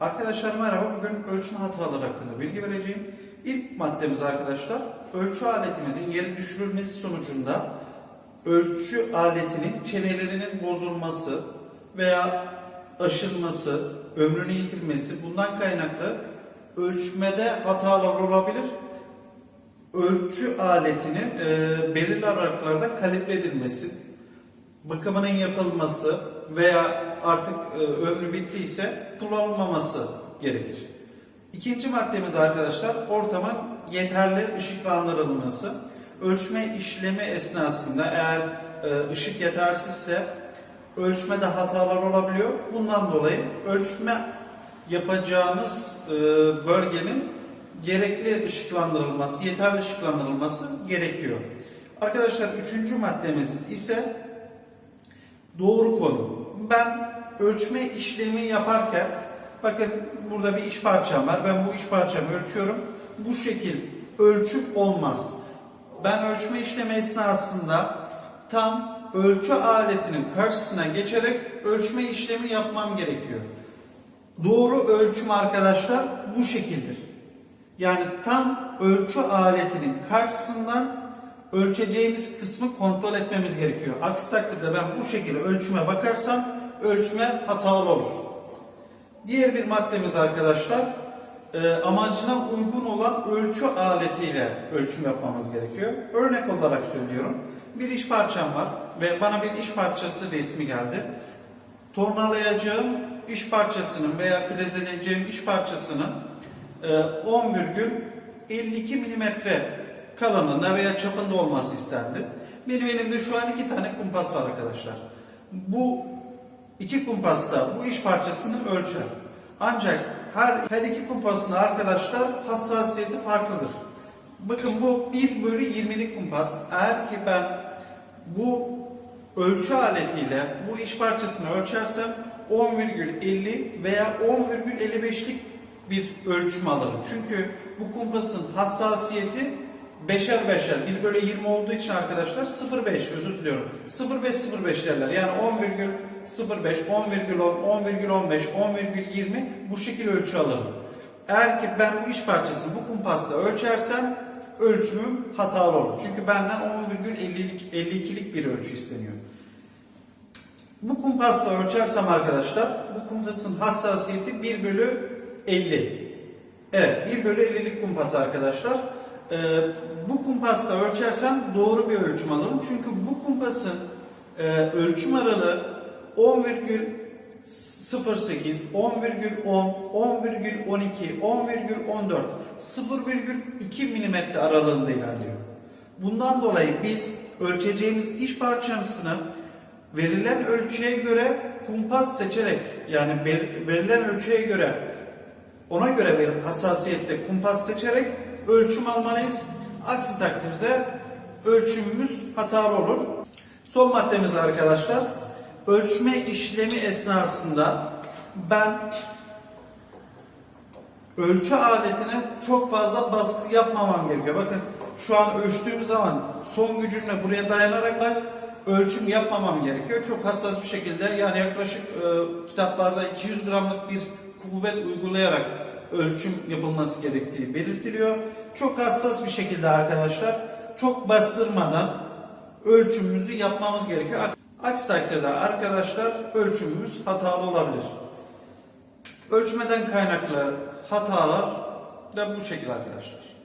Arkadaşlar merhaba. Bugün ölçme hataları hakkında bilgi vereceğim. İlk maddemiz arkadaşlar ölçü aletimizin yere düşürülmesi sonucunda ölçü aletinin çenelerinin bozulması veya aşınması, ömrünü yitirmesi bundan kaynaklı ölçmede hatalar olabilir. Ölçü aletinin e, belirli aralıklarda kalibre edilmesi, bakımının yapılması veya artık e, ömrü bittiyse kullanılmaması gerekir. İkinci maddemiz arkadaşlar ortamın yeterli ışıklandırılması. Ölçme işlemi esnasında eğer e, ışık yetersizse ölçmede hatalar olabiliyor. Bundan dolayı ölçme yapacağınız e, bölgenin gerekli ışıklandırılması, yeterli ışıklandırılması gerekiyor. Arkadaşlar üçüncü maddemiz ise doğru konu. Ben ölçme işlemi yaparken bakın burada bir iş parçam var. Ben bu iş parçamı ölçüyorum. Bu şekil ölçüm olmaz. Ben ölçme işlemi esnasında tam ölçü aletinin karşısına geçerek ölçme işlemi yapmam gerekiyor. Doğru ölçüm arkadaşlar bu şekildir. Yani tam ölçü aletinin karşısından ölçeceğimiz kısmı kontrol etmemiz gerekiyor. Aksi takdirde ben bu şekilde ölçüme bakarsam ölçme hatalı olur. Diğer bir maddemiz arkadaşlar e, amacına uygun olan ölçü aletiyle ölçüm yapmamız gerekiyor. Örnek olarak söylüyorum. Bir iş parçam var ve bana bir iş parçası resmi geldi. Tornalayacağım iş parçasının veya frezeleyeceğim iş parçasının e, 10,52 milimetre kalınlığında veya çapında olması istendi. Benim elimde şu an iki tane kumpas var arkadaşlar. Bu iki kumpas da bu iş parçasını ölçer. Ancak her, her iki kumpasın da arkadaşlar hassasiyeti farklıdır. Bakın bu 1 bölü 20'lik kumpas. Eğer ki ben bu ölçü aletiyle bu iş parçasını ölçersem 10,50 veya 10,55'lik bir ölçüm alırım. Çünkü bu kumpasın hassasiyeti beşer beşer 1 bölü 20 olduğu için arkadaşlar 0,5 özür diliyorum 0,5 0,5 derler yani 10,05 10,10 10,15 10,20 bu şekilde ölçü alırım. Eğer ki ben bu iş parçasını bu kumpasla ölçersem ölçümüm hatalı olur. Çünkü benden 10,52'lik 52'lik bir ölçü isteniyor. Bu kumpasla ölçersem arkadaşlar bu kumpasın hassasiyeti 1 bölü 50. Evet 1 bölü 50'lik kumpas arkadaşlar. Ee, bu kumpasla ölçersem doğru bir ölçüm alırım. Çünkü bu kumpasın e, ölçüm aralığı 10,08, 10,10, 10,12, 10,14, 0,2 milimetre aralığında ilerliyor. Bundan dolayı biz ölçeceğimiz iş parçasını verilen ölçüye göre kumpas seçerek yani verilen ölçüye göre ona göre bir hassasiyette kumpas seçerek ölçüm almalıyız. Aksi takdirde ölçümümüz hatalı olur. Son maddemiz arkadaşlar. Ölçme işlemi esnasında ben ölçü aletine çok fazla baskı yapmamam gerekiyor. Bakın şu an ölçtüğüm zaman son gücümle buraya dayanarak ölçüm yapmamam gerekiyor. Çok hassas bir şekilde yani yaklaşık e, kitaplarda 200 gramlık bir kuvvet uygulayarak ölçüm yapılması gerektiği belirtiliyor. Çok hassas bir şekilde arkadaşlar çok bastırmadan ölçümümüzü yapmamız gerekiyor. Aksi takdirde arkadaşlar ölçümümüz hatalı olabilir. Ölçmeden kaynaklı hatalar da bu şekilde arkadaşlar.